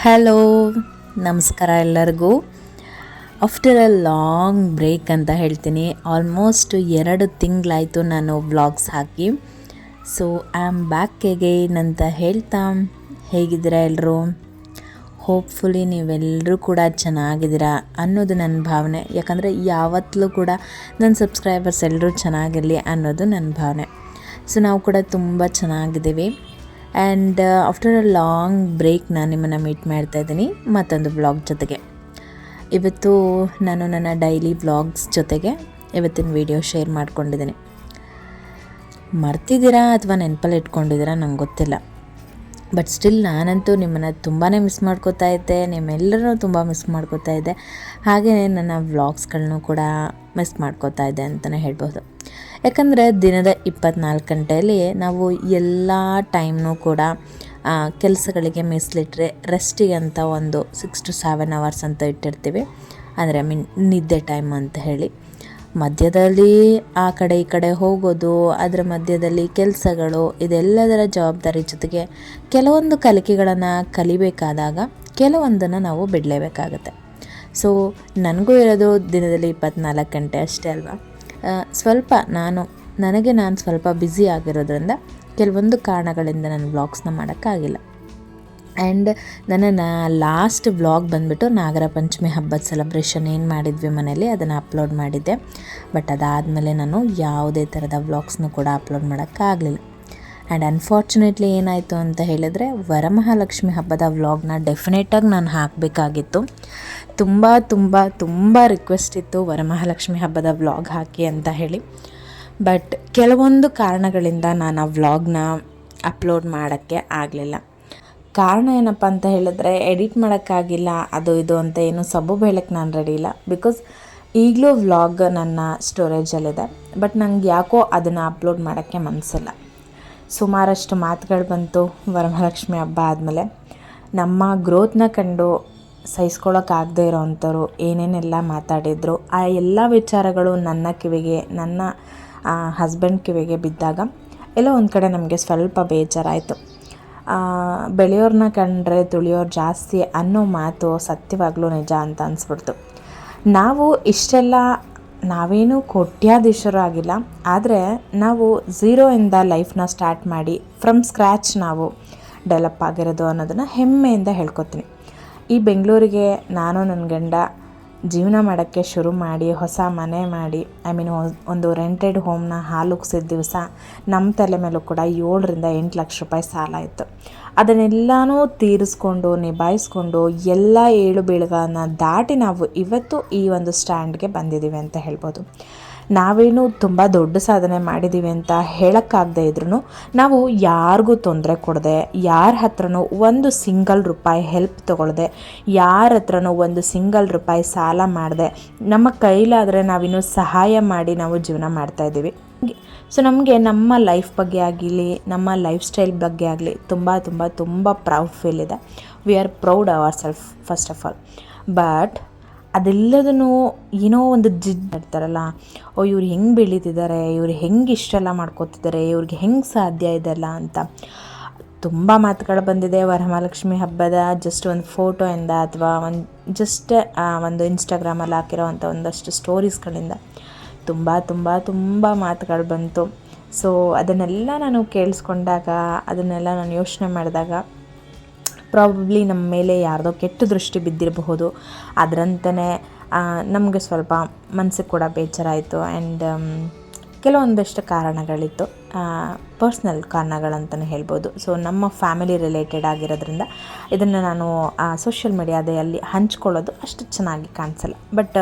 Hello ನಮಸ್ಕಾರ ಎಲ್ಲರಿಗೂ. After a long break ಅಂತ ಹೇಳ್ತೀನಿ. ಆಲ್ಮೋಸ್ಟ್ ಎರಡು ತಿಂಗಳಾಯಿತು ನಾನು vlogs hockey. So I am back again ಅಂತ ಹೇಳ್ತಾ ಹೇಗಿದ್ದೀರಾ ಎಲ್ಲರೂ ಹೋಪ್ಫುಲಿ ನೀವೆಲ್ಲರೂ ಕೂಡ ಚೆನ್ನಾಗಿದ್ದೀರಾ ಅನ್ನೋದು ನನ್ನ ಭಾವನೆ. ಯಾಕಂದರೆ ಯಾವತ್ತಲೂ ಕೂಡ ನನ್ನ ಸಬ್ಸ್ಕ್ರೈಬರ್ಸ್ ಎಲ್ಲರೂ ಚೆನ್ನಾಗಿರಲಿ ಅನ್ನೋದು ನನ್ನ ಭಾವನೆ. ಸೊ ನಾವು ಕೂಡ ತುಂಬ ಚೆನ್ನಾಗಿದ್ದೀವಿ. And after a long break ನಾನು ನಿಮ್ಮನ್ನು ಮೀಟ್ ಮಾಡ್ತಾ ಇದ್ದೀನಿ. ಮತ್ತೊಂದು ಬ್ಲಾಗ್ ಜೊತೆಗೆ. ಇವತ್ತು ನಾನು ನನ್ನ ಡೈಲಿ ಬ್ಲಾಗ್ಸ್ ಜೊತೆಗೆ ಇವತ್ತಿನ ವಿಡಿಯೋ ಶೇರ್ ಮಾಡ್ಕೊಂಡಿದ್ದೀನಿ. ಮರ್ತಿದ್ದೀರಾ ಅಥವಾ ನೆನಪಲ್ಲಿ ಇಟ್ಕೊಂಡಿದ್ದೀರಾ ನಂಗೆ ಗೊತ್ತಿಲ್ಲ. ಬಟ್ ಸ್ಟಿಲ್ ನಾನಂತೂ ನಿಮ್ಮನ್ನು ತುಂಬಾ ಮಿಸ್ ಮಾಡ್ಕೋತಾ ಇದ್ದೆ. ನಿಮ್ಮೆಲ್ಲರೂ ತುಂಬ ಮಿಸ್ ಮಾಡ್ಕೋತಾ ಇದ್ದೆ. ಹಾಗೆಯೇ ನನ್ನ ವ್ಲಾಗ್ಸ್ಗಳನ್ನೂ ಕೂಡ ಮಿಸ್ ಮಾಡ್ಕೋತಾ ಇದ್ದೆ ಅಂತಲೇ ಹೇಳ್ಬೋದು. ಯಾಕಂದರೆ ದಿನದ ಇಪ್ಪತ್ನಾಲ್ಕು ಗಂಟೆಯಲ್ಲಿ ನಾವು ಎಲ್ಲ ಟೈಮ್ನೂ ಕೂಡ ಕೆಲಸಗಳಿಗೆ ಮೀಸಲಿಟ್ಟರೆ ರೆಸ್ಟಿಗೆ ಅಂತ ಒಂದು ಸಿಕ್ಸ್ ಟು ಸೆವೆನ್ ಅವರ್ಸ್ ಅಂತ ಇಟ್ಟಿರ್ತೀವಿ. ಅಂದರೆ ಐ ಮೀನ್ ನಿದ್ದೆ ಟೈಮ್ ಅಂತ ಹೇಳಿ. ಮಧ್ಯದಲ್ಲಿ ಆ ಕಡೆ ಈ ಕಡೆ ಹೋಗೋದು, ಅದರ ಮಧ್ಯದಲ್ಲಿ ಕೆಲಸಗಳು, ಇದೆಲ್ಲದರ ಜವಾಬ್ದಾರಿ ಜೊತೆಗೆ ಕೆಲವೊಂದು ಕಲಿಕೆಗಳನ್ನು ಕಲಿಬೇಕಾದಾಗ ಕೆಲವೊಂದನ್ನು ನಾವು ಬಿಡಲೇಬೇಕಾಗತ್ತೆ. ಸೊ ನನಗೂ ಇರೋದು ದಿನದಲ್ಲಿ ಇಪ್ಪತ್ನಾಲ್ಕು ಗಂಟೆ ಅಷ್ಟೇ ಅಲ್ವಾ? ಸ್ವಲ್ಪ ನಾನು, ನನಗೆ ನಾನು ಸ್ವಲ್ಪ ಬ್ಯುಸಿ ಆಗಿರೋದ್ರಿಂದ ಕೆಲವೊಂದು ಕಾರಣಗಳಿಂದ ನಾನು ವ್ಲಾಗ್ಸ್ನ ಮಾಡೋಕ್ಕಾಗಿಲ್ಲ. ಆ್ಯಂಡ್ ನನ್ನ ಲಾಸ್ಟ್ ವ್ಲಾಗ್ ಬಂದುಬಿಟ್ಟು ನಾಗರ ಪಂಚಮಿ ಹಬ್ಬದ ಸೆಲೆಬ್ರೇಷನ್ ಏನು ಮಾಡಿದ್ವಿ ಮನೇಲಿ ಅದನ್ನು ಅಪ್ಲೋಡ್ ಮಾಡಿದ್ದೆ. ಬಟ್ ಅದಾದಮೇಲೆ ನಾನು ಯಾವುದೇ ಥರದ ವ್ಲಾಗ್ಸ್ನು ಕೂಡ ಅಪ್ಲೋಡ್ ಮಾಡೋಕ್ಕಾಗಲಿಲ್ಲ. ಆ್ಯಂಡ್ ಅನ್ಫಾರ್ಚುನೇಟ್ಲಿ ಏನಾಯಿತು ಅಂತ ಹೇಳಿದರೆ ವರಮಹಾಲಕ್ಷ್ಮಿ ಹಬ್ಬದ ವ್ಲಾಗ್ನ ಡೆಫಿನೆಟಾಗಿ ನಾನು ಹಾಕಬೇಕಾಗಿತ್ತು. ತುಂಬ ತುಂಬ ತುಂಬ ರಿಕ್ವೆಸ್ಟ್ ಇತ್ತು ವರಮಹಾಲಕ್ಷ್ಮಿ ಹಬ್ಬದ ವ್ಲಾಗ್ ಹಾಕಿ ಅಂತ ಹೇಳಿ. ಬಟ್ ಕೆಲವೊಂದು ಕಾರಣಗಳಿಂದ ನಾನು ಆ ವ್ಲಾಗ್ನ ಅಪ್ಲೋಡ್ ಮಾಡೋಕ್ಕೆ ಆಗಲಿಲ್ಲ. ಕಾರಣ ಏನಪ್ಪ ಅಂತ ಹೇಳಿದ್ರೆ ಎಡಿಟ್ ಮಾಡೋಕ್ಕಾಗಿಲ್ಲ, ಅದು ಇದು ಅಂತ ಏನು ಸಬೂಬು ಹೇಳಕ್ಕೆ ನಾನು ರೆಡಿ ಇಲ್ಲ. ಬಿಕಾಸ್ ಈಗಲೂ ವ್ಲಾಗ್ ನನ್ನ ಸ್ಟೋರೇಜಲ್ಲಿದೆ ಬಟ್ ನಂಗೆ ಯಾಕೋ ಅದನ್ನು ಅಪ್ಲೋಡ್ ಮಾಡೋಕ್ಕೆ ಮನಸ್ಸಿಲ್ಲ ಸುಮಾರಷ್ಟು ಮಾತುಗಳು ಬಂತು ವರಮಹಾಲಕ್ಷ್ಮಿ ಹಬ್ಬ ಆದಮೇಲೆ. ನಮ್ಮ ಗ್ರೋತ್ನ ಕಂಡು ಸಹಿಸ್ಕೊಳ್ಳೋಕ್ಕಾಗದೇ ಇರೋವಂಥವ್ರು ಏನೇನೆಲ್ಲ ಮಾತಾಡಿದ್ರು, ಆ ಎಲ್ಲ ವಿಚಾರಗಳು ನನ್ನ ಕಿವಿಗೆ, ನನ್ನ ಹಸ್ಬೆಂಡ್ ಕಿವಿಗೆ ಬಿದ್ದಾಗ ಎಲ್ಲೋ ಒಂದು ಕಡೆ ನಮಗೆ ಸ್ವಲ್ಪ ಬೇಜಾರಾಯಿತು. ಬೆಳೆಯೋರನ್ನ ಬೆಳೆಯೋರ್ನ ಕಂಡ್ರೆ ತುಳಿಯೋರು ಜಾಸ್ತಿ ಅನ್ನೋ ಮಾತು ಸತ್ಯವಾಗ್ಲೂ ನಿಜ ಅಂತ ಅನಿಸ್ಬಿಡ್ತು. ನಾವು ಇಷ್ಟೆಲ್ಲ ನಾವೇನು ಕೋಟ್ಯಾಧೀಶರು ಆಗಿಲ್ಲ, ಆದರೆ ನಾವು ಝೀರೋಯಿಂದ ಲೈಫ್ನ ಸ್ಟಾರ್ಟ್ ಮಾಡಿ ಫ್ರಮ್ ಸ್ಕ್ರ್ಯಾಚ್ ನಾವು ಡೆವಲಪ್ ಆಗಿರೋದು ಅನ್ನೋದನ್ನು ಹೆಮ್ಮೆಯಿಂದ ಹೇಳ್ಕೊತೀನಿ. ಈ ಬೆಂಗಳೂರಿಗೆ ನಾನು ನನ್ನ ಗಂಡ ಜೀವನ ಮಾಡೋಕ್ಕೆ ಶುರು ಮಾಡಿ, ಹೊಸ ಮನೆ ಮಾಡಿ ಐ ಮೀನ್ ಒಂದು ರೆಂಟೆಡ್ ಹೋಮ್ನ ಹಾಲುಗ್ಸಿದ ದಿವಸ ನಮ್ಮ ತಲೆ ಮೇಲೂ ಕೂಡ ಏಳರಿಂದ ಎಂಟು ಲಕ್ಷ ರೂಪಾಯಿ ಸಾಲ ಇತ್ತು. ಅದನ್ನೆಲ್ಲನೂ ತೀರಿಸ್ಕೊಂಡು, ನಿಭಾಯಿಸ್ಕೊಂಡು, ಎಲ್ಲ ಏಳು ಬೀಳುಗಳನ್ನು ದಾಟಿ ನಾವು ಇವತ್ತು ಈ ಒಂದು ಸ್ಟ್ಯಾಂಡ್ಗೆ ಬಂದಿದ್ದೀವಿ ಅಂತ ಹೇಳ್ಬೋದು. ನಾವೇನು ತುಂಬ ದೊಡ್ಡ ಸಾಧನೆ ಮಾಡಿದ್ದೀವಿ ಅಂತ ಹೇಳೋಕ್ಕಾಗದೇ ಇದ್ರೂ ನಾವು ಯಾರಿಗೂ ತೊಂದರೆ ಕೊಡದೆ, ಯಾರ ಹತ್ರನೂ ಒಂದು ಸಿಂಗಲ್ ರೂಪಾಯಿ ಹೆಲ್ಪ್ ತೊಗೊಳ್ದೆ, ಯಾರ ಹತ್ರನೂ ಒಂದು ಸಿಂಗಲ್ ರೂಪಾಯಿ ಸಾಲ ಮಾಡದೆ, ನಮ್ಮ ಕೈಲಾದರೆ ನಾವಿನ್ನು ಸಹಾಯ ಮಾಡಿ ನಾವು ಜೀವನ ಮಾಡ್ತಾಯಿದ್ದೀವಿ ಸೊ ನಮಗೆ ನಮ್ಮ ಲೈಫ್ ಬಗ್ಗೆ ಆಗಲಿ, ನಮ್ಮ ಲೈಫ್ ಸ್ಟೈಲ್ ಬಗ್ಗೆ ಆಗಲಿ ತುಂಬ ತುಂಬ ತುಂಬ ಪ್ರೌಡ್ ಫೀಲ್ ಇದೆ. We are proud our self first of all but ಅದೆಲ್ಲದನ್ನು ಏನೋ ಒಂದು ಜಿದ್ ಮಾಡ್ತಾರಲ್ಲ, ಓ ಇವ್ರು ಹೆಂಗೆ ಬೆಳೀತಿದ್ದಾರೆ, ಇವ್ರು ಹೆಂಗೆ ಇಷ್ಟೆಲ್ಲ ಮಾಡ್ಕೋತಿದ್ದಾರೆ, ಇವ್ರಿಗೆ ಹೆಂಗೆ ಸಾಧ್ಯ ಇದೆಲ್ಲ ಅಂತ. ತುಂಬ ಮಾತುಗಳು ಬಂದಿದೆ, ವರಮಹಾಲಕ್ಷ್ಮಿ ಹಬ್ಬದ ಜಸ್ಟ್ ಒಂದು ಫೋಟೋಯಿಂದ ಅಥವಾ ಒಂದು ಜಸ್ಟ್ ಒಂದು ಇನ್ಸ್ಟಾಗ್ರಾಮಲ್ಲಿ ಹಾಕಿರೋ ಅಂಥ ಒಂದಷ್ಟು ಸ್ಟೋರೀಸ್ಗಳಿಂದ ತುಂಬ ತುಂಬ ತುಂಬ ಮಾತುಗಳು ಬಂತು. ಸೊ ಅದನ್ನೆಲ್ಲ ನಾನು ಕೇಳಿಸ್ಕೊಂಡಾಗ, ಅದನ್ನೆಲ್ಲ ನಾನು ಯೋಚನೆ ಮಾಡಿದಾಗ ಪ್ರಾಬಬ್ಲಿ ನಮ್ಮ ಮೇಲೆ ಯಾರದೋ ಕೆಟ್ಟ ದೃಷ್ಟಿ ಬಿದ್ದಿರಬಹುದು. ಅದರಂತೆಯೇ ನಮಗೆ ಸ್ವಲ್ಪ ಮನಸ್ಸಿಗೆ ಕೂಡ ಬೇಜಾರಾಯಿತು. ಆ್ಯಂಡ್ ಕೆಲವೊಂದಷ್ಟು ಕಾರಣಗಳಿತ್ತು. ಪರ್ಸ್ನಲ್ ಕಾರಣಗಳಂತಲೇ ಹೇಳ್ಬೋದು. ಸೊ ನಮ್ಮ ಫ್ಯಾಮಿಲಿ ರಿಲೇಟೆಡ್ ಆಗಿರೋದ್ರಿಂದ ಇದನ್ನು ನಾನು ಸೋಷಿಯಲ್ ಮೀಡಿಯಾದಲ್ಲಿ ಹಂಚ್ಕೊಳ್ಳೋದು ಅಷ್ಟು ಚೆನ್ನಾಗಿ ಕಾಣಿಸಲ್ಲ. But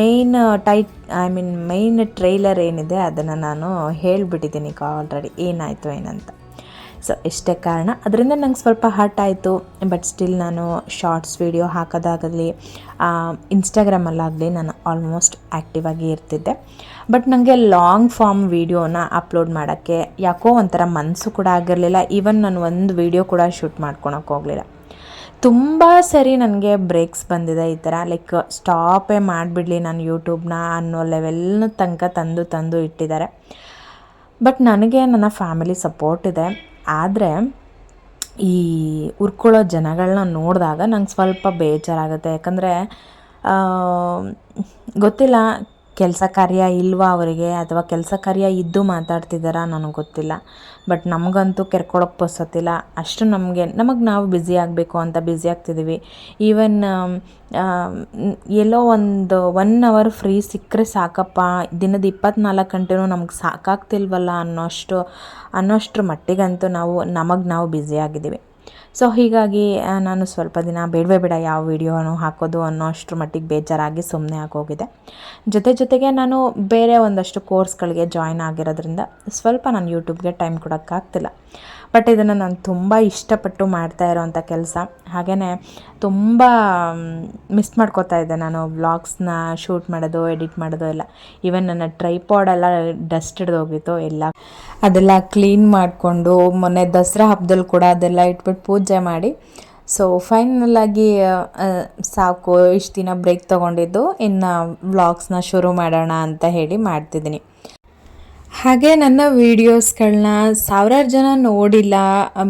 main tight I mean main trailer ಏನಿದೆ ಅದನ್ನು ನಾನು ಹೇಳಿಬಿಟ್ಟಿದ್ದೀನಿ ಈಗ ಆಲ್ರೆಡಿ ಏನಾಯಿತು ಏನಂತ. ಸೊ ಇಷ್ಟೇ ಕಾರಣ. ಅದರಿಂದ ನಂಗೆ ಸ್ವಲ್ಪ ಹರ್ಟ್ ಆಯಿತು. ಬಟ್ ಸ್ಟಿಲ್ ನಾನು ಶಾರ್ಟ್ಸ್ ವೀಡಿಯೋ ಹಾಕೋದಾಗಲಿ ಇನ್ಸ್ಟಾಗ್ರಾಮಲ್ಲಾಗಲಿ ನಾನು ಆಲ್ಮೋಸ್ಟ್ ಆ್ಯಕ್ಟಿವ್ ಆಗಿ ಇರ್ತಿದ್ದೆ. ಬಟ್ ನನಗೆ ಲಾಂಗ್ ಫಾರ್ಮ್ ವೀಡಿಯೋನ ಅಪ್ಲೋಡ್ ಮಾಡೋಕ್ಕೆ ಯಾಕೋ ಒಂಥರ ಮನಸ್ಸು ಕೂಡ ಆಗಿರಲಿಲ್ಲ. ಈವನ್ ನಾನು ಒಂದು ವೀಡಿಯೋ ಕೂಡ ಶೂಟ್ ಮಾಡ್ಕೊಳಕ್ಕೆ ಹೋಗಲಿಲ್ಲ. ತುಂಬ ಸರಿ ನನಗೆ ಬ್ರೇಕ್ಸ್ ಬಂದಿದೆ ಈ ಥರ. ಲೈಕ್ ಸ್ಟಾಪೇ ಮಾಡಿಬಿಡಲಿ ನಾನು ಯೂಟ್ಯೂಬ್ನ ಅನ್ನೋ ಲೆವೆಲ್ನ ತನಕ ತಂದು ತಂದು ಇಟ್ಟಿದ್ದಾರೆ. ಬಟ್ ನನಗೆ ನನ್ನ ಫ್ಯಾಮಿಲಿ ಸಪೋರ್ಟ್ ಇದೆ. ಆದರೆ ಈ ಉರ್ಕೊಳ್ಳೋ ಜನಗಳನ್ನ ನೋಡಿದಾಗ ನಂಗೆ ಸ್ವಲ್ಪ ಬೇಜಾರಾಗುತ್ತೆ. ಯಾಕಂದರೆ ಗೊತ್ತಿಲ್ಲ ಕೆಲಸ ಕಾರ್ಯ ಇಲ್ವಾ ಅವರಿಗೆ ಅಥವಾ ಕೆಲಸ ಕಾರ್ಯ ಇದ್ದು ಮಾತಾಡ್ತಿದ್ದಾರಾ ನನಗೆ ಗೊತ್ತಿಲ್ಲ. ಬಟ್ ನಮಗಂತೂ ಕೆರ್ಕೊಳಕ್ಕೆ ಪೊಸತ್ತಿಲ್ಲ ಅಷ್ಟು ನಮಗೆ ನಮಗೆ ನಾವು ಬ್ಯುಸಿ ಆಗಬೇಕು ಅಂತ ಬ್ಯುಸಿ ಆಗ್ತಿದ್ದೀವಿ ಈವನ್ ಎಲ್ಲೋ ಒಂದು ಒನ್ ಅವರ್ ಫ್ರೀ ಸಿಕ್ಕರೆ ಸಾಕಪ್ಪ. ದಿನದ ಇಪ್ಪತ್ನಾಲ್ಕು ಗಂಟೆನೂ ನಮ್ಗೆ ಸಾಕಾಗ್ತಿಲ್ವಲ್ಲ ಅನ್ನೋಷ್ಟು, ಅನ್ನೋಷ್ಟ್ರ ಮಟ್ಟಿಗಂತೂ ನಾವು, ನಮಗೆ ನಾವು ಬ್ಯುಸಿ ಆಗಿದ್ದೀವಿ ಸೊ ಹೀಗಾಗಿ ನಾನು ಸ್ವಲ್ಪ ದಿನ ಬೇಡವೇ ಬೇಡ ಯಾವ ವಿಡಿಯೋನು ಹಾಕೋದು ಅನ್ನೋ ಅಷ್ಟರ ಮಟ್ಟಿಗೆ ಬೇಜಾರಾಗಿ ಸುಮ್ಮನೆ ಆಗೋಗಿದೆ. ಜೊತೆ ಜೊತೆಗೆ ನಾನು ಬೇರೆ ಒಂದಷ್ಟು ಕೋರ್ಸ್ಗಳಿಗೆ ಜಾಯ್ನ್ ಆಗಿರೋದ್ರಿಂದ ಸ್ವಲ್ಪ ನಾನು ಯೂಟ್ಯೂಬ್ಗೆ ಟೈಮ್ ಕೊಡೋಕ್ಕಾಗ್ತಿಲ್ಲ. ಬಟ್ ಇದನ್ನು ನಾನು ತುಂಬ ಇಷ್ಟಪಟ್ಟು ಮಾಡ್ತಾ ಇರೋವಂಥ ಕೆಲಸ. ಹಾಗೆಯೇ ತುಂಬ ಮಿಸ್ ಮಾಡ್ಕೋತಾ ಇದ್ದೆ ನಾನು ವ್ಲಾಗ್ಸ್ನ ಶೂಟ್ ಮಾಡೋದು, ಎಡಿಟ್ ಮಾಡೋದು ಎಲ್ಲ. ಈವನ್ ನನ್ನ ಟ್ರೈಪಾಡೆಲ್ಲ ಡಸ್ಟ್ ಹಿಡ್ದೋಗಿತ್ತು ಎಲ್ಲ ಅದೆಲ್ಲ ಕ್ಲೀನ್ ಮಾಡಿಕೊಂಡು ಮೊನ್ನೆ ದಸರಾ ಹಬ್ಬದಲ್ಲಿ ಕೂಡ ಅದೆಲ್ಲ ಇಟ್ಬಿಟ್ಟು ಪೂಜೆ ಮಾಡಿ. ಸೊ ಫೈನಲಾಗಿ ಸಾಕು, ಇಷ್ಟು ದಿನ ಬ್ರೇಕ್ ತೊಗೊಂಡಿದ್ದು, ಇನ್ನು ವ್ಲಾಗ್ಸ್ನ ಶುರು ಮಾಡೋಣ ಅಂತ ಹೇಳಿ ಮಾಡ್ತಿದ್ದೀನಿ. ಹಾಗೆ ನನ್ನ ವೀಡಿಯೋಸ್ಗಳನ್ನ ಸಾವಿರಾರು ಜನ ನೋಡಿಲ್ಲ,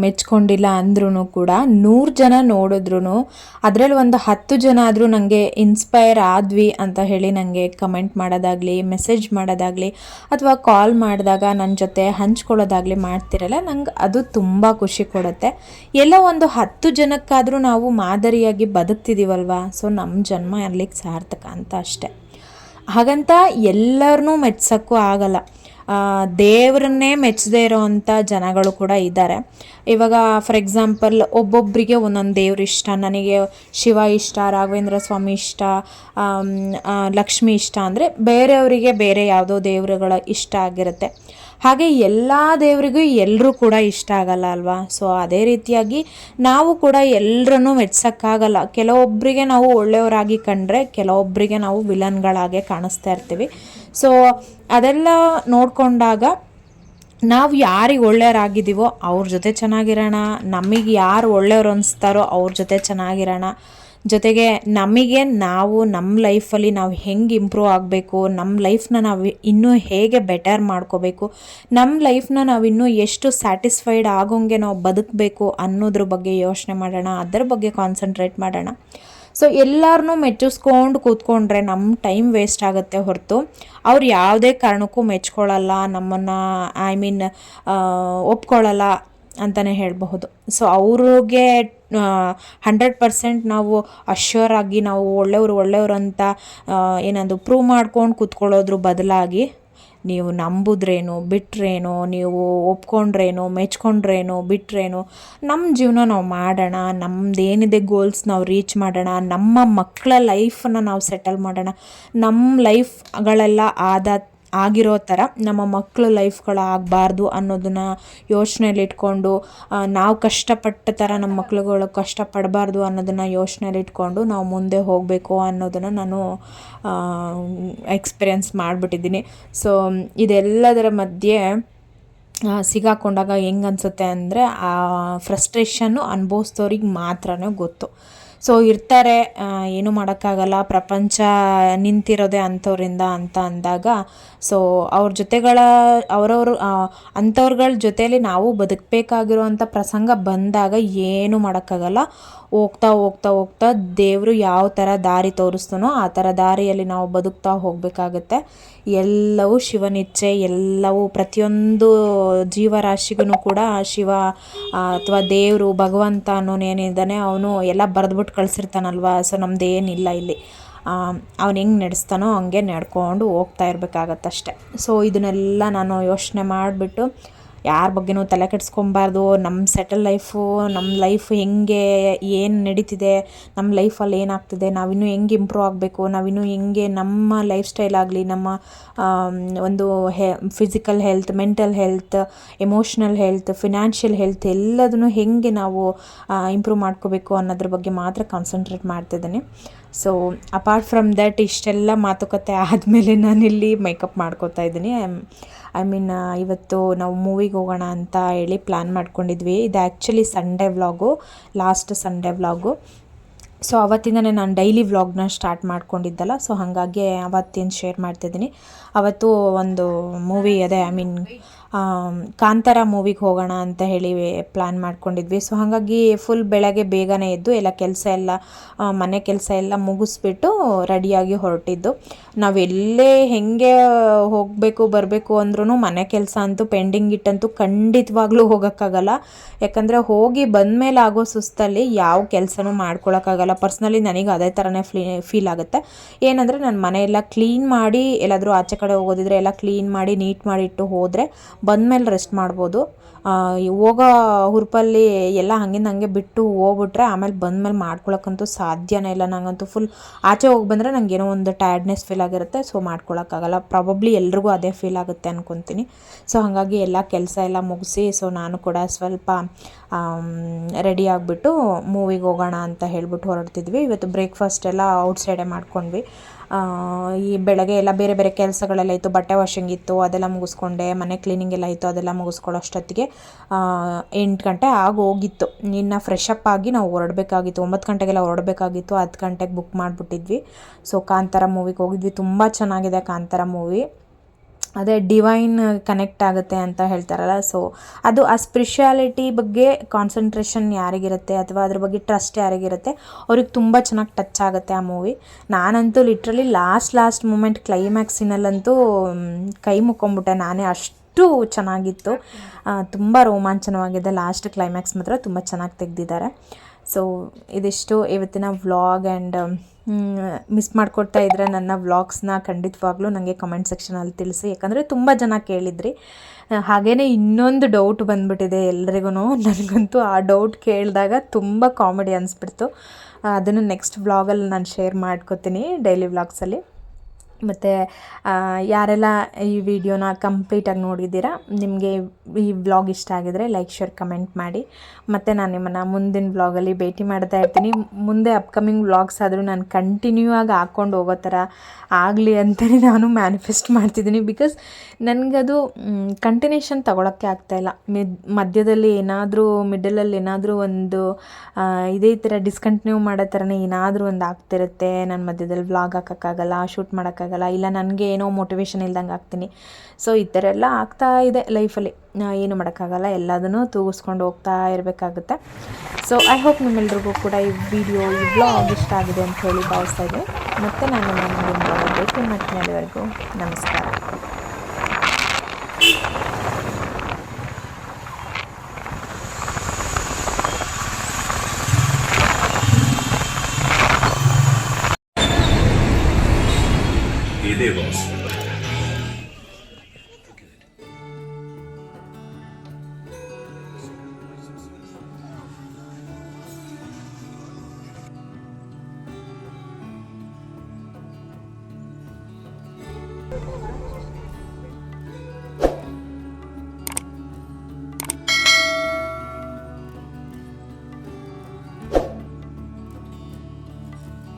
ಮೆಚ್ಕೊಂಡಿಲ್ಲ ಅಂದ್ರೂ ಕೂಡ ನೂರು ಜನ ನೋಡಿದ್ರು ಅದರಲ್ಲಿ ಒಂದು ಹತ್ತು ಜನ ಆದರೂ ನನಗೆ ಇನ್ಸ್ಪೈರ್ ಆದ್ವಿ ಅಂತ ಹೇಳಿ ನನಗೆ ಕಮೆಂಟ್ ಮಾಡೋದಾಗಲಿ ಮೆಸೇಜ್ ಮಾಡೋದಾಗಲಿ ಅಥವಾ ಕಾಲ್ ಮಾಡಿದಾಗ ನನ್ನ ಜೊತೆ ಹಂಚ್ಕೊಳ್ಳೋದಾಗಲಿ ಮಾಡ್ತಿರಲ್ಲ, ನಂಗೆ ಅದು ತುಂಬ ಖುಷಿ ಕೊಡುತ್ತೆ. ಎಲ್ಲ ಒಂದು ಹತ್ತು ಜನಕ್ಕಾದರೂ ನಾವು ಮಾದರಿಯಾಗಿ ಬದುಕ್ತಿದ್ದೀವಲ್ವ ಸೊ ನಮ್ಮ ಜನ್ಮ ಅಲ್ಲಿಗೆ ಸಾರ್ಥಕ ಅಂತ ಅಷ್ಟೆ. ಹಾಗಂತ ಎಲ್ಲರನ್ನೂ ಮೆಚ್ಚೋಕ್ಕೂ ಆಗಲ್ಲ. ದೇವರನ್ನೇ ಮೆಚ್ಚದೇ ಇರೋವಂಥ ಜನಗಳು ಕೂಡ ಇದ್ದಾರೆ. ಇವಾಗ ಫಾರ್ ಎಕ್ಸಾಂಪಲ್ ಒಬ್ಬೊಬ್ಬರಿಗೆ ಒಂದೊಂದು ದೇವ್ರು ಇಷ್ಟ, ನನಗೆ ಶಿವ ಇಷ್ಟ, ರಾಘವೇಂದ್ರ ಸ್ವಾಮಿ ಇಷ್ಟ ಲಕ್ಷ್ಮಿ ಇಷ್ಟ ಅಂದರೆ ಬೇರೆಯವರಿಗೆ ಬೇರೆ ಯಾವುದೋ ದೇವರುಗಳ ಇಷ್ಟ ಆಗಿರುತ್ತೆ. ಹಾಗೆ ಎಲ್ಲ ದೇವರಿಗೂ ಎಲ್ಲರೂ ಕೂಡ ಇಷ್ಟ ಆಗಲ್ಲ ಅಲ್ವಾ? ಸೊ ಅದೇ ರೀತಿಯಾಗಿ ನಾವು ಕೂಡ ಎಲ್ಲರನ್ನೂ ಮೆಚ್ಚೋಕ್ಕಾಗಲ್ಲ ಕೆಲವೊಬ್ಬರಿಗೆ ನಾವು ಒಳ್ಳೆಯವರಾಗಿ ಕಂಡ್ರೆ ಕೆಲವೊಬ್ಬರಿಗೆ ನಾವು ವಿಲನ್ಗಳಾಗೆ ಕಾಣಿಸ್ತಾ ಇರ್ತೀವಿ. ಸೊ ಅದೆಲ್ಲ ನೋಡಿಕೊಂಡಾಗ ನಾವು ಯಾರಿಗೆ ಒಳ್ಳೆಯವರಾಗಿದ್ದೀವೋ ಅವ್ರ ಜೊತೆ ಚೆನ್ನಾಗಿರೋಣ. ನಮಗೆ ಯಾರು ಒಳ್ಳೆಯವ್ರು ಅನಿಸ್ತಾರೋ ಅವ್ರ ಜೊತೆ ಚೆನ್ನಾಗಿರೋಣ. ಜೊತೆಗೆ ನಮಗೆ ನಾವು ನಮ್ಮ ಲೈಫಲ್ಲಿ ನಾವು ಹೆಂಗೆ ಇಂಪ್ರೂವ್ ಆಗಬೇಕು ನಮ್ಮ ಲೈಫ್ನ ನಾವು ಇನ್ನೂ ಹೇಗೆ ಬೆಟರ್ ಮಾಡ್ಕೋಬೇಕು ನಮ್ಮ ಲೈಫ್ನ ನಾವು ಇನ್ನೂ ಎಷ್ಟು ಸ್ಯಾಟಿಸ್ಫೈಡ್ ಆಗೋಂಗೆ ನಾವು ಬದುಕಬೇಕು ಅನ್ನೋದ್ರ ಬಗ್ಗೆ ಯೋಚನೆ ಮಾಡೋಣ, ಅದರ ಬಗ್ಗೆ ಕಾನ್ಸಂಟ್ರೇಟ್ ಮಾಡೋಣ. ಸೊ ಎಲ್ಲರನ್ನೂ ಮೆಚ್ಚಿಸ್ಕೊಂಡು ಕೂತ್ಕೊಂಡ್ರೆ ನಮ್ಮ ಟೈಮ್ ವೇಸ್ಟ್ ಆಗುತ್ತೆ ಹೊರತು. ಅವ್ರು ಯಾವುದೇ ಕಾರಣಕ್ಕೂ ಮೆಚ್ಕೊಳ್ಳಲ್ಲ, ನಮ್ಮನ್ನು ಐ ಮೀನ್ ಒಪ್ಕೊಳ್ಳಲ್ಲ. ಅಂತಲೇ ಹೇಳಬಹುದು. ಸೊ ಅವ್ರಿಗೆ ಹಂಡ್ರೆಡ್ ಪರ್ಸೆಂಟ್ ನಾವು ಅಶ್ಯೂರ್ ಆಗಿ ನಾವು ಒಳ್ಳೆಯವರು ಒಳ್ಳೆಯವರು ಅಂತ ಏನಂದು ಪ್ರೂವ್ ಮಾಡ್ಕೊಂಡು ಕೂತ್ಕೊಳ್ಳೋದ್ರ ಬದಲಾಗಿ ನೀವು ನಂಬುದ್ರೇನು, ಬಿಟ್ರೇನು, ನೀವು ಒಪ್ಕೊಂಡ್ರೇನು, ಮೆಚ್ಕೊಂಡ್ರೇನು, ಬಿಟ್ರೇನು ನಮ್ಮ ಜೀವನ ನಾವು ಮಾಡೋಣ ನಮ್ಮದೇನಿದೆ ಗೋಲ್ಸ್ ನಾವು ರೀಚ್ ಮಾಡೋಣ, ನಮ್ಮ ಮಕ್ಕಳ ಲೈಫನ್ನು ನಾವು ಸೆಟಲ್ ಮಾಡೋಣ ನಮ್ಮ ಲೈಫ್ಗಳೆಲ್ಲ ಆದ ಆಗಿರೋ ಥರ ನಮ್ಮ ಮಕ್ಕಳು ಲೈಫ್ಗಳು ಆಗಬಾರ್ದು ಅನ್ನೋದನ್ನು ಯೋಚನೆಯಲ್ಲಿ ಇಟ್ಕೊಂಡು ನಾವು ಕಷ್ಟಪಟ್ಟ ಥರ ನಮ್ಮ ಮಕ್ಳುಗಳು ಕಷ್ಟಪಡಬಾರ್ದು ಅನ್ನೋದನ್ನು ಯೋಚನೆಯಲ್ಲಿ ಇಟ್ಕೊಂಡು ನಾವು ಮುಂದೆ ಹೋಗಬೇಕು ಅನ್ನೋದನ್ನು ನಾನು ಎಕ್ಸ್ಪೀರಿಯನ್ಸ್ ಮಾಡಿಬಿಟ್ಟಿದ್ದೀನಿ. ಸೊ, ಇದೆಲ್ಲದರ ಮಧ್ಯೆ ಸಿಗಾಕೊಂಡಾಗ ಹೆಂಗನ್ಸುತ್ತೆ ಅಂದರೆ, ಆ, ಫ್ರಸ್ಟ್ರೇಷನ್ನು ಅನುಭವಿಸ್ದವ್ರಿಗೆ ಮಾತ್ರನೇ ಗೊತ್ತು. ಸೊ ಇರ್ತಾರೆ ಏನೂ ಮಾಡೋಕ್ಕಾಗಲ್ಲ, ಪ್ರಪಂಚ ನಿಂತಿರೋದೆ ಅಂಥವ್ರಿಂದ ಅಂತ ಅಂದಾಗ ಸೊ ಅವ್ರ ಜೊತೆಗಳ, ಅವರವರು ಅಂಥವ್ರಗಳ ಜೊತೆಯಲ್ಲಿ ನಾವು ಬದುಕಬೇಕಾಗಿರುವಂಥ ಪ್ರಸಂಗ ಬಂದಾಗ ಏನೂ ಮಾಡೋಕ್ಕಾಗಲ್ಲ. ಹೋಗ್ತಾ ಹೋಗ್ತಾ ಹೋಗ್ತಾ ದೇವರು ಯಾವ ಥರ ದಾರಿ ತೋರಿಸ್ತಾನೋ ಆ ಥರ ದಾರಿಯಲ್ಲಿ ನಾವು ಬದುಕ್ತಾ ಹೋಗಬೇಕಾಗತ್ತೆ. ಎಲ್ಲವೂ ಶಿವನಿಚ್ಛೆ, ಎಲ್ಲವೂ ಪ್ರತಿಯೊಂದು ಜೀವರಾಶಿಗೂ ಕೂಡ ಶಿವ ಅಥವಾ ದೇವರು, ಭಗವಂತ ಅನ್ನೋನೇನಿದ್ದಾನೆ, ಅವನು ಎಲ್ಲ ಬರೆದ್ಬಿಟ್ಟು ಕಳಿಸಿರ್ತಾನಲ್ವ ಸೊ ನಮ್ದು ಏನಿಲ್ಲ ಇಲ್ಲಿ. ಅವನು ಹೆಂಗೆ ನಡೆಸ್ತಾನೋ ಹಂಗೆ ನಡ್ಕೊಂಡು ಹೋಗ್ತಾ ಇರಬೇಕಾಗತ್ತಷ್ಟೆ. ಸೊ ಇದನ್ನೆಲ್ಲ ನಾನು ಯೋಚನೆ ಮಾಡಿಬಿಟ್ಟು ಯಾರ ಬಗ್ಗೆನೂ ತಲೆ ಕೆಡಿಸ್ಕೊಬಾರ್ದು. ನಮ್ಮ ಸೆಟಲ್ ಲೈಫು ನಮ್ಮ ಲೈಫ್ ಹೆಂಗೆ, ಏನು ನಡೀತಿದೆ ನಮ್ಮ ಲೈಫಲ್ಲಿ ಏನಾಗ್ತಿದೆ ನಾವಿನ್ನೂ ಹೆಂಗೆ ಇಂಪ್ರೂವ್ ಆಗಬೇಕು ನಾವಿನ್ನೂ ಹೆಂಗೆ ನಮ್ಮ ಲೈಫ್ ಸ್ಟೈಲ್ ಆಗಲಿ, ನಮ್ಮ ಒಂದು ಹೆ physical health mental health emotional health financial health ಎಲ್ಲದನ್ನು ಹೇಗೆ ನಾವು ಇಂಪ್ರೂವ್ ಮಾಡ್ಕೋಬೇಕು ಅನ್ನೋದ್ರ ಬಗ್ಗೆ ಮಾತ್ರ ಕಾನ್ಸಂಟ್ರೇಟ್ ಮಾಡ್ತಿದ್ದೀನಿ ಸೊ ಅಪಾರ್ಟ್ ಫ್ರಮ್ ದ್ಯಾಟ್ ಇಷ್ಟೆಲ್ಲ ಮಾತುಕತೆ ಆದಮೇಲೆ ನಾನಿಲ್ಲಿ ಮೇಕಪ್ ಮಾಡ್ಕೋತಾ ಇದ್ದೀನಿ. ಐ ಮೀನ್ ಇವತ್ತು ನಾವು ಮೂವಿಗೆ ಹೋಗೋಣ ಅಂತ ಹೇಳಿ ಪ್ಲ್ಯಾನ್ ಮಾಡ್ಕೊಂಡಿದ್ವಿ. ಇದು actually Sunday vlog last Sunday vlog so ಅವತ್ತಿಂದನೇ ನಾನು ಡೈಲಿ ವ್ಲಾಗ್ನ ಸ್ಟಾರ್ಟ್ ಮಾಡ್ಕೊಂಡಿದ್ದಲ್ಲ ಸೊ ಹಾಗಾಗಿ ಅವತ್ತಿನ ಶೇರ್ ಮಾಡ್ತಿದ್ದೀನಿ. ಅವತ್ತು ಒಂದು ಮೂವಿ ಅದೇ ಐ ಮೀನ್ ಕಾಂತಾರ ಮೂವಿಗೆ ಹೋಗೋಣ ಅಂತ ಹೇಳಿ ಪ್ಲ್ಯಾನ್ ಮಾಡ್ಕೊಂಡಿದ್ವಿ. ಸೊ ಹಾಗಾಗಿ ಫುಲ್ ಬೆಳಗ್ಗೆ ಬೇಗನೆ ಎದ್ದು ಎಲ್ಲ ಕೆಲಸ ಎಲ್ಲ ಮನೆ ಕೆಲಸ ಎಲ್ಲ ಮುಗಿಸ್ಬಿಟ್ಟು ರೆಡಿಯಾಗಿ ಹೊರಟಿದ್ದು. ನಾವು ಎಲ್ಲೇ ಹೆಂಗೆ ಹೋಗಬೇಕು, ಬರಬೇಕು ಅಂದ್ರೂ ಮನೆ ಕೆಲಸ ಅಂತೂ ಪೆಂಡಿಂಗ್ ಇಟ್ಟಂತೂ ಖಂಡಿತವಾಗ್ಲೂ ಹೋಗೋಕ್ಕಾಗಲ್ಲ. ಯಾಕಂದರೆ ಹೋಗಿ ಬಂದಮೇಲೆ ಆಗೋ ಸುಸ್ತಲ್ಲಿ ಯಾವ ಕೆಲಸನೂ ಮಾಡ್ಕೊಳಕ್ಕಾಗಲ್ಲ. ಪರ್ಸ್ನಲಿ ನನಗೆ ಅದೇ ಥರನೇ ಫ್ಲೀ ಫೀಲ್ ಆಗುತ್ತೆ. ಏನಂದರೆ ನಾನು ಮನೆಯೆಲ್ಲ ಕ್ಲೀನ್ ಮಾಡಿ, ಎಲ್ಲಾದರೂ ಆಚೆ ಕಡೆ ಹೋಗೋದಿದ್ರೆ ಎಲ್ಲ ಕ್ಲೀನ್ ಮಾಡಿ ನೀಟ್ ಮಾಡಿಟ್ಟು ಹೋದರೆ ಬಂದಮೇಲೆ ರೆಸ್ಟ್ ಮಾಡ್ಬೋದು. ಹೋಗೋ ಹುರುಪಲ್ಲಿ ಎಲ್ಲ ಹಂಗಿಂದ ಹಂಗೆ ಬಿಟ್ಟು ಹೋಗ್ಬಿಟ್ರೆ ಆಮೇಲೆ ಬಂದಮೇಲೆ ಮಾಡ್ಕೊಳಕ್ಕಂತೂ ಸಾಧ್ಯನೇ ಇಲ್ಲ. ನಂಗಂತೂ ಫುಲ್ ಆಚೆ ಹೋಗಿ ಬಂದರೆ ನಂಗೆ ಏನೋ ಒಂದು ಟಯರ್ಡ್ನೆಸ್ ಫೀಲ್ ಆಗಿರುತ್ತೆ. ಸೊ ಮಾಡ್ಕೊಳಕ್ಕಾಗಲ್ಲ. ಪ್ರಾಬಬ್ಲಿ ಎಲ್ರಿಗೂ ಅದೇ ಫೀಲ್ ಆಗುತ್ತೆ ಅನ್ಕೊತೀನಿ. ಸೊ ಹಾಗಾಗಿ ಎಲ್ಲ ಕೆಲಸ ಎಲ್ಲ ಮುಗಿಸಿ ಸೊ ನಾನು ಕೂಡ ಸ್ವಲ್ಪ ರೆಡಿ ಆಗಿಬಿಟ್ಟು ಮೂವಿಗೆ ಹೋಗೋಣ ಅಂತ ಹೇಳ್ಬಿಟ್ಟು ಹೊರಡ್ತಿದ್ವಿ. ಇವತ್ತು ಬ್ರೇಕ್ಫಾಸ್ಟ್ ಎಲ್ಲ ಔಟ್ಸೈಡೇ ಮಾಡ್ಕೊಂಡ್ವಿ. ಈ ಬೆಳಗ್ಗೆ ಎಲ್ಲ ಬೇರೆ ಬೇರೆ ಕೆಲಸಗಳೆಲ್ಲ ಇತ್ತು. ಬಟ್ಟೆ ವಾಷಿಂಗ್ ಇತ್ತು, ಅದೆಲ್ಲ ಮುಗಿಸ್ಕೊಂಡೆ. ಮನೆ ಕ್ಲೀನಿಂಗ್ ಎಲ್ಲ ಇತ್ತು, ಅದೆಲ್ಲ ಮುಗಿಸ್ಕೊಳ್ಳೋ ಅಷ್ಟೊತ್ತಿಗೆ ಎಂಟು ಗಂಟೆ ಆಗೋಗಿತ್ತು ಇನ್ನು ಫ್ರೆಶ್ ಅಪ್ ಆಗಿ ನಾವು ಹೊರಡಬೇಕಾಗಿತ್ತು. ಒಂಬತ್ತು ಗಂಟೆಗೆಲ್ಲ ಹೊರಡಬೇಕಾಗಿತ್ತು. ಹತ್ತು ಗಂಟೆಗೆ ಬುಕ್ ಮಾಡಿಬಿಟ್ಟಿದ್ವಿ. ಸೊ ಕಾಂತಾರ ಮೂವಿಗೆ ಹೋಗಿದ್ವಿ. ತುಂಬ ಚೆನ್ನಾಗಿದೆ ಕಾಂತಾರ ಮೂವಿ ಅದೇ ಡಿವೈನ್ ಕನೆಕ್ಟ್ ಆಗುತ್ತೆ ಅಂತ ಹೇಳ್ತಾರಲ್ಲ. ಸೊ ಅದು ಆ ಸ್ಪಿರಿಚುಯಾಲಿಟಿ ಬಗ್ಗೆ ಕಾನ್ಸಂಟ್ರೇಷನ್ ಯಾರಿಗಿರುತ್ತೆ ಅಥವಾ ಅದ್ರ ಬಗ್ಗೆ ಟ್ರಸ್ಟ್ ಯಾರಿಗಿರುತ್ತೆ, ಅವ್ರಿಗೆ ತುಂಬ ಚೆನ್ನಾಗಿ ಟಚ್ ಆಗುತ್ತೆ ಆ ಮೂವಿ ನಾನಂತೂ ಲಿಟ್ರಲಿ ಲಾಸ್ಟ್ ಲಾಸ್ಟ್ ಮೂಮೆಂಟ್ ಕ್ಲೈಮ್ಯಾಕ್ಸಿನಲ್ಲಂತೂ ಕೈ ಮುಕ್ಕೊಂಬಿಟ್ಟೆ ನಾನೇ ಅಷ್ಟು ಚೆನ್ನಾಗಿತ್ತು. ತುಂಬ ರೋಮಾಂಚನವಾಗಿದೆ. ಲಾಸ್ಟ್ ಕ್ಲೈಮ್ಯಾಕ್ಸ್ ಮಾತ್ರ ತುಂಬ ಚೆನ್ನಾಗಿ ತೆಗೆದಿದ್ದಾರೆ. ಸೊ ಇದಿಷ್ಟು ಇವತ್ತಿನ ವ್ಲಾಗ್ ಆ್ಯಂಡ್ ಮಿಸ್ ಮಾಡ್ಕೊಡ್ತಾ ಇದ್ದರೆ ನನ್ನ ವ್ಲಾಗ್ಸ್ನ ಖಂಡಿತವಾಗ್ಲೂ ನನಗೆ ಕಮೆಂಟ್ ಸೆಕ್ಷನಲ್ಲಿ ತಿಳಿಸಿ. ಯಾಕಂದರೆ ತುಂಬ ಜನ ಕೇಳಿದ್ರಿ. ಹಾಗೇ ಇನ್ನೊಂದು ಡೌಟ್ ಬಂದ್ಬಿಟ್ಟಿದೆ ಎಲ್ರಿಗೂ ನನಗಂತೂ ಆ ಡೌಟ್ ಕೇಳಿದಾಗ ತುಂಬ ಕಾಮಿಡಿ ಅನಿಸ್ಬಿಡ್ತು. ಅದನ್ನು ನೆಕ್ಸ್ಟ್ ವ್ಲಾಗಲ್ಲಿ ನಾನು ಶೇರ್ ಮಾಡ್ಕೋತೀನಿ ಡೈಲಿ ವ್ಲಾಗ್ಸಲ್ಲಿ ಮತ್ತು ಯಾರೆಲ್ಲ ಈ ವಿಡಿಯೋನ ಕಂಪ್ಲೀಟಾಗಿ ನೋಡಿದ್ದೀರಾ, ನಿಮಗೆ ಈ ವ್ಲಾಗ್ ಇಷ್ಟ ಆಗಿದರೆ ಲೈಕ್, ಶೇರ್, ಕಮೆಂಟ್ ಮಾಡಿ. ಮತ್ತು ನಾನು ನಿಮ್ಮನ್ನು ಮುಂದಿನ ವ್ಲಾಗಲ್ಲಿ ಭೇಟಿ ಮಾಡ್ತಾ ಇರ್ತೀನಿ. ಮುಂದೆ ಅಪ್ಕಮಿಂಗ್ ವ್ಲಾಗ್ಸ್ ಆದರೂ ನಾನು ಕಂಟಿನ್ಯೂ ಆಗಿ ಹಾಕ್ಕೊಂಡು ಹೋಗೋ ಥರ ಆಗಲಿ ಅಂತಲೇ ನಾನು ಮ್ಯಾನಿಫೆಸ್ಟ್ ಮಾಡ್ತಿದ್ದೀನಿ. ಬಿಕಾಸ್ ನನಗದು ಕಂಟಿನ್ಯೂಷನ್ ತೊಗೊಳಕ್ಕೆ ಆಗ್ತಾಯಿಲ್ಲ ಮಿದ್, ಮಧ್ಯದಲ್ಲಿ ಏನಾದರೂ ಮಿಡಲಲ್ಲಿ ಏನಾದರೂ ಒಂದು ಇದೇ ಥರ ಡಿಸ್ಕಂಟಿನ್ಯೂ ಮಾಡೋ ಥರನೇ ಏನಾದರೂ ಒಂದು ಆಗ್ತಿರುತ್ತೆ. ನಾನು ಮಧ್ಯದಲ್ಲಿ ವ್ಲಾಗ್ ಹಾಕೋಕ್ಕಾಗಲ್ಲ ಶೂಟ್ ಮಾಡೋಕ್ಕಾಗಲ್ಲ. ಇಲ್ಲ ನನಗೆ ಏನೋ ಮೋಟಿವೇಶನ್ ಇಲ್ದಂಗೆ ಆಗ್ತೀನಿ. ಸೊ ಈ ಥರ ಎಲ್ಲ ಆಗ್ತಾ ಇದೆ ಲೈಫಲ್ಲಿ ಏನು ಮಾಡೋಕ್ಕಾಗಲ್ಲ, ಎಲ್ಲದನ್ನೂ ತೂಗಿಸ್ಕೊಂಡು ಹೋಗ್ತಾ ಇರಬೇಕಾಗುತ್ತೆ. ಸೊ ಐ ಹೋಪ್ ನಿಮ್ಮೆಲ್ರಿಗೂ ಕೂಡ ಈ ವಿಡಿಯೋ ಈ ವ್ಲಾಗ್ ಇಷ್ಟ ಆಗಿದೆ ಅಂತ ಹೇಳಿ ಭಾವಿಸ್ತಾ ಇದೆ ಮತ್ತು ನಾನು ಭೇಟಿ ಮಾಡ್ತೀನಿ ಅಲ್ಲಿವರೆಗೂ ನಮಸ್ಕಾರ. amigos.